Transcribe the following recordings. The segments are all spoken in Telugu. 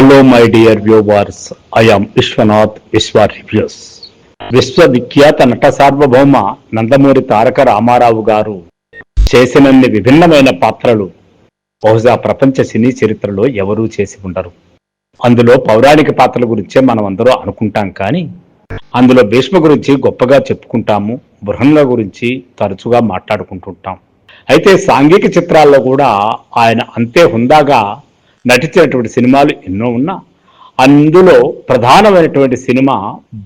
Hello my dear viewers I'm Viswanath Viswa reviews విశ్వవిఖ్యాత నట సార్వభౌమ నందమూరి తారక రామారావు గారు చేసినన్ని విభిన్నమైన పాత్రలు బహుశా ప్రపంచ సినీ చరిత్రలో ఎవరూ చేసి ఉండరు. అందులో పౌరాణిక పాత్రల గురించే మనం అందరూ అనుకుంటాం కానీ అందులో భీష్మ గురించి గొప్పగా చెప్పుకుంటాము బృహంగ గురించి తరచుగా మాట్లాడుకుంటుంటాం. అయితే సాంఘిక చిత్రాల్లో కూడా ఆయన అంతే హుందాగా నటించినటువంటి సినిమాలు ఎన్నో ఉన్నా అందులో ప్రధానమైనటువంటి సినిమా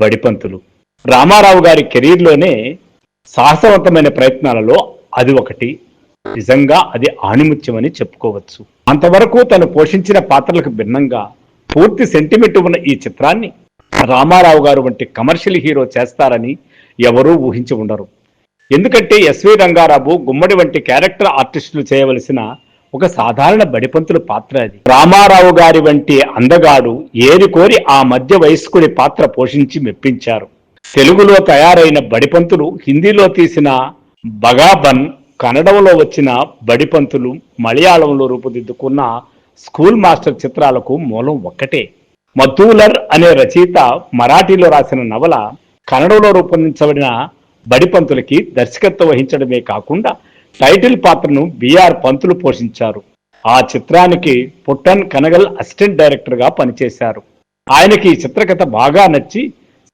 బడిపంతులు. రామారావు గారి కెరీర్లోనే సాహసవంతమైన ప్రయత్నాలలో అది ఒకటి. నిజంగా అది ఆణిముత్యమని చెప్పుకోవచ్చు. అంతవరకు తను పోషించిన పాత్రలకు భిన్నంగా పూర్తి సెంటిమెంట్ ఉన్న ఈ చిత్రాన్ని రామారావు గారు వంటి కమర్షియల్ హీరో చేస్తారని ఎవరూ ఊహించి ఉండరు. ఎందుకంటే ఎస్వి రంగారావు గుమ్మడి వంటి క్యారెక్టర్ ఆర్టిస్టులు చేయవలసిన ఒక సాధారణ బడిపంతుల పాత్ర అది. రామారావు గారి వంటి అందగాడు ఏరి కోరి ఆ మధ్య వయస్కుడి పాత్ర పోషించి మెప్పించారు. తెలుగులో తయారైన బడిపంతులు హిందీలో తీసిన బగాబన్ కన్నడంలో వచ్చిన బడిపంతులు మలయాళంలో రూపుదిద్దుకున్న స్కూల్ మాస్టర్ చిత్రాలకు మూలం ఒక్కటే. మధూలర్ అనే రచయిత మరాఠీలో రాసిన నవల కన్నడంలో రూపొందించబడిన బడిపంతులకి దర్శకత్వం వహించడమే కాకుండా టైటిల్ పాత్రను బిఆర్ పంతులు పోషించారు. ఆ చిత్రానికి పుట్టన్ కనగల్ అసిస్టెంట్ డైరెక్టర్గా పనిచేశారు. ఆయనకి ఈ చిత్రకథ బాగా నచ్చి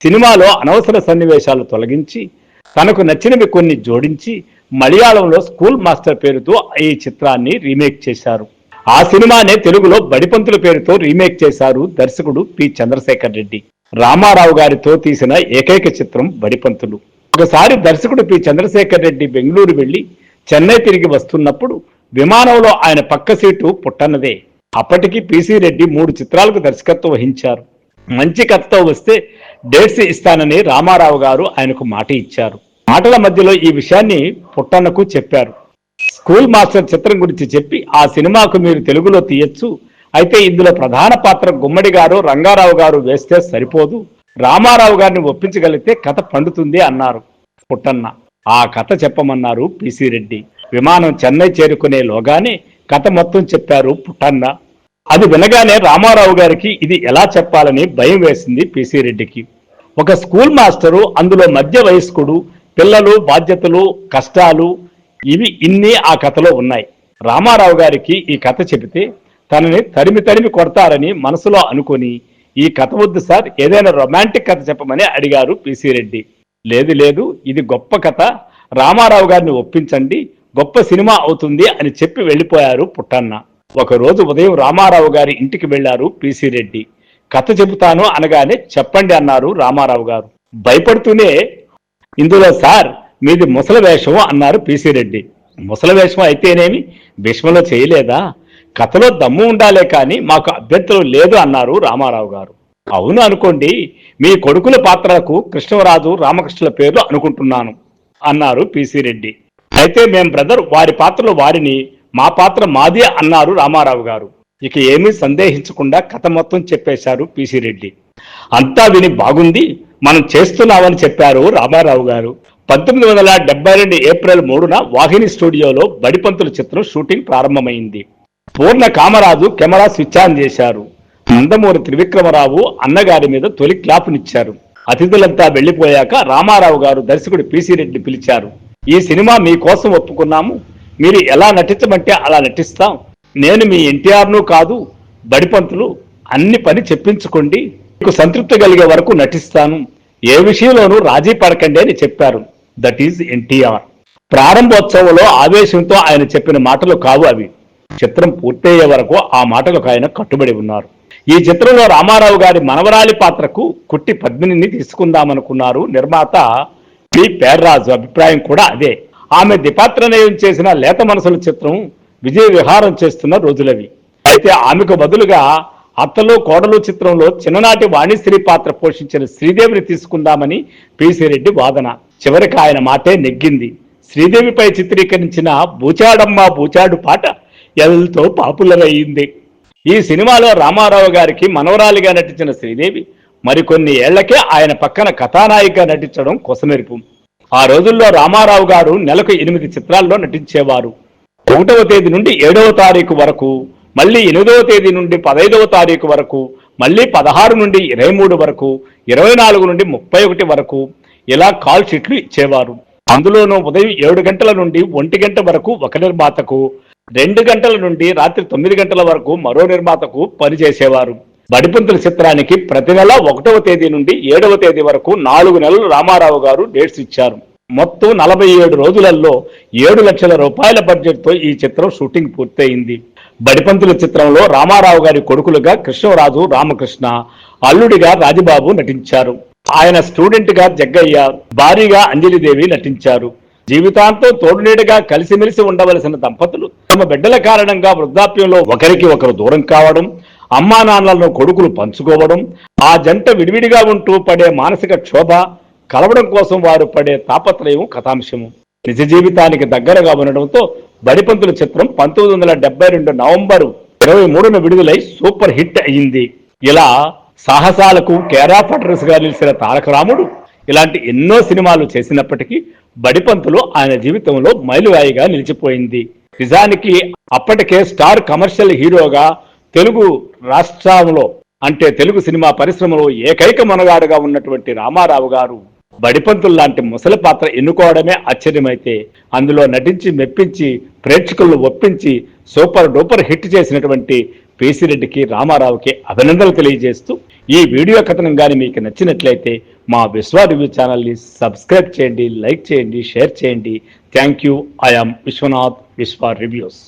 సినిమాలో అనవసర సన్నివేశాలు తొలగించి తనకు నచ్చినవి కొన్ని జోడించి మలయాళంలో స్కూల్ మాస్టర్ పేరుతో ఈ చిత్రాన్ని రీమేక్ చేశారు. ఆ సినిమానే తెలుగులో బడిపంతుల పేరుతో రీమేక్ చేశారు దర్శకుడు పి. చంద్రశేఖర్ రెడ్డి. రామారావు గారితో తీసిన ఏకైక చిత్రం బడిపంతులు. ఒకసారి దర్శకుడు పి. చంద్రశేఖర్ రెడ్డి బెంగళూరు వెళ్ళి చెన్నై తిరిగి వస్తున్నప్పుడు విమానంలో ఆయన పక్క సీటు పుట్టన్నదే. అప్పటికి పిసి రెడ్డి మూడు చిత్రాలకు దర్శకత్వం వహించారు. మంచి కథతో వస్తే డేట్స్ ఇస్తానని రామారావు గారు ఆయనకు మాట ఇచ్చారు. మాటల మధ్యలో ఈ విషయాన్ని పుట్టన్నకు చెప్పారు. స్కూల్ మాస్టర్ చిత్రం గురించి చెప్పి ఆ సినిమాకు మీరు తెలుగులో తీయచ్చు. అయితే ఇందులో ప్రధాన పాత్ర గుమ్మడి గారు రంగారావు గారు వేస్తే సరిపోదు. రామారావు గారిని ఒప్పించగలిగితే కథ పండుతుంది అన్నారు పుట్టన్న. ఆ కథ చెప్పమన్నారు పిసి రెడ్డి. విమానం చెన్నై చేరుకునే లోగానే కథ మొత్తం చెప్పారు పుట్టన్న. అది వినగానే రామారావు గారికి ఇది ఎలా చెప్పాలని భయం వేసింది పిసి రెడ్డికి. ఒక స్కూల్ మాస్టరు అందులో మధ్య వయస్కుడు పిల్లలు బాధ్యతలు కష్టాలు ఇవి ఇన్ని ఆ కథలో ఉన్నాయి. రామారావు గారికి ఈ కథ చెబితే తనని తరిమి తరిమి కొడతారని మనసులో అనుకొని ఈ కథ వద్దు సార్ ఏదైనా రొమాంటిక్ కథ చెప్పమని అడిగారు పిసి రెడ్డి. లేదు లేదు ఇది గొప్ప కథ. రామారావు గారిని ఒప్పించండి. గొప్ప సినిమా అవుతుంది అని చెప్పి వెళ్ళిపోయారు పుట్టన్న. ఒక రోజు ఉదయం రామారావు గారి ఇంటికి వెళ్ళారు పిసి రెడ్డి. కథ చెబుతాను అనగానే చెప్పండి అన్నారు రామారావు గారు. భయపడుతూనే ఇందులో సార్ మీది ముసల వేషం అన్నారు పిసి రెడ్డి. ముసల వేషం అయితేనేమి? భీష్మలో చేయలేదా? కథలో దమ్ము ఉండాలే కానీ మాకు అభ్యంతరం లేదు అన్నారు రామారావు గారు. అవును అనుకోండి మీ కొడుకుల పాత్రలకు కృష్ణరాజు రామకృష్ణుల పేర్లు అనుకుంటున్నాను అన్నారు పిసి రెడ్డి. అయితే మేం బ్రదర్ వారి పాత్రలు వారిని మా పాత్ర మాది అన్నారు రామారావు గారు. ఇక ఏమీ సందేహించకుండా కథ మొత్తం చెప్పేశారు పిసి రెడ్డి. అంతా విని బాగుంది మనం చేస్తున్నామని చెప్పారు రామారావు గారు. పంతొమ్మిది వందల డెబ్బై రెండు ఏప్రిల్ మూడున వాహిని స్టూడియోలో బడిపంతుల చిత్రం షూటింగ్ ప్రారంభమైంది. Purna Kamaraju camera switch on చేశారు. నందమూరి త్రివిక్రమరావు అన్నగారి మీద తొలి క్లాపునిచ్చారు. అతిథులంతా వెళ్ళిపోయాక రామారావు గారు దర్శకుడు పిసి రెడ్డి పిలిచారు. ఈ సినిమా మీకోసం ఒప్పుకున్నాము. మీరు ఎలా నటించమంటే అలా నటిస్తాం. నేను మీ ఎన్టీఆర్ను కాదు బడిపంతులు అన్ని పని చెప్పించుకోండి. మీకు సంతృప్తి కలిగే వరకు నటిస్తాను. ఏ విషయంలోనూ రాజీ పడకండి అని చెప్పారు. That is NTR. ప్రారంభోత్సవంలో ఆవేశంతో ఆయన చెప్పిన మాటలు కావు అవి. చిత్రం పూర్తయ్యే వరకు ఆ మాటలకు ఆయన కట్టుబడి ఉన్నారు. ఈ చిత్రంలో రామారావు గారి మనవరాలి పాత్రకు కుట్టి పద్మినిని తీసుకుందామనుకున్నారు. నిర్మాత పి పేర్రాజు అభిప్రాయం కూడా అదే. ఆమె దిపాత్రనయం చేసిన లేత మనసుల చిత్రం విజయ విహారం చేస్తున్న రోజులవి. అయితే ఆమెకు బదులుగా అత్తలు కోడలు చిత్రంలో చిన్ననాటి వాణిశ్రీ పాత్ర పోషించిన శ్రీదేవిని తీసుకుందామని పిసి రెడ్డి వాదన. చివరికి ఆయన మాటే నెగ్గింది. శ్రీదేవిపై చిత్రీకరించిన బూచాడమ్మ బూచాడు పాట ఎంతో పాపులర్ అయ్యింది ఈ సినిమాలో రామారావు గారికి మనవరాలిగా నటించిన శ్రీదేవి మరికొన్ని ఏళ్ళకే ఆయన పక్కన కథానాయికగా నటించడం కొసమెరుపు. ఆ రోజుల్లో రామారావు గారు నెలకు ఎనిమిది చిత్రాల్లో నటించేవారు. ఒకటవ తేదీ నుండి ఏడవ తారీఖు వరకు మళ్ళీ ఎనిమిదవ తేదీ నుండి పదైదవ తారీఖు వరకు మళ్ళీ పదహారు నుండి ఇరవై మూడు వరకు ఇరవై నాలుగు నుండి ముప్పై ఒకటి వరకు ఇలా కాల్ షీట్లు ఇచ్చేవారు. అందులోనూ ఉదయం ఏడు గంటల నుండి ఒంటి గంట వరకు ఒక నిర్మాతకు రెండు గంటల నుండి రాత్రి తొమ్మిది గంటల వరకు మరో నిర్మాతకు పనిచేసేవారు. బడిపంతుల చిత్రానికి ప్రతి నెల ఒకటవ తేదీ నుండి ఏడవ తేదీ వరకు నాలుగు నెలలు రామారావు గారు డేట్స్ ఇచ్చారు. మొత్తం నలభై ఏడు రోజులలో ఏడు లక్షల రూపాయల బడ్జెట్తో ఈ చిత్రం షూటింగ్ పూర్తయింది. బడిపంతుల చిత్రంలో రామారావు గారి కొడుకులుగా కృష్ణరాజు రామకృష్ణ అల్లుడిగా రాజబాబు నటించారు. ఆయన స్టూడెంట్గా జగ్గయ్య భారీగా అంజలిదేవి నటించారు. జీవితాంతం తోడునీడగా కలిసిమెలిసి ఉండవలసిన దంపతులు. తమ బిడ్డల కారణంగా వృద్ధాప్యంలో ఒకరికి ఒకరు దూరం కావడం అమ్మా నాన్నలను కొడుకులు పంచుకోవడం ఆ జంట విడివిడిగా ఉంటూ పడే మానసిక క్షోభ కలవడం కోసం వారు పడే తాపత్రయం కథాంశము. నిజ జీవితానికి దగ్గరగా ఉండడంతో బడిపంతుల చిత్రం పంతొమ్మిది వందల డెబ్బై రెండు నవంబరు ఇరవై మూడున విడుదలై సూపర్ హిట్ అయింది ఇలా సాహసాలకు కేరా పటరస్గా నిలిచిన తారకరాముడు ఇలాంటి ఎన్నో సినిమాలు చేసినప్పటికీ బడిపంతులు ఆయన జీవితంలో మైలురాయిగా నిలిచిపోయింది. నిజానికి అప్పటికే స్టార్ కమర్షియల్ హీరోగా తెలుగు రాష్ట్రంలో అంటే తెలుగు సినిమా పరిశ్రమలో ఏకైక మనగాడుగా ఉన్నటువంటి రామారావు గారు బడిపంతులు లాంటి ముసలి పాత్ర ఎన్నుకోవడమే ఆశ్చర్యమైతే అందులో నటించి మెప్పించి ప్రేక్షకులను ఒప్పించి సూపర్ డూపర్ హిట్ చేసినటువంటి పేసిరెడ్డికి రామారావుకి అభినందనలు తెలియజేస్తూ ఈ వీడియో కథనం కానీ మీకు నచ్చినట్లయితే మా విశ్వ రివ్యూ ఛానల్ని సబ్స్క్రైబ్ చేయండి లైక్ చేయండి షేర్ చేయండి. థ్యాంక్ యూ ఐఎమ్ విశ్వనాథ్ విశ్వ రివ్యూస్.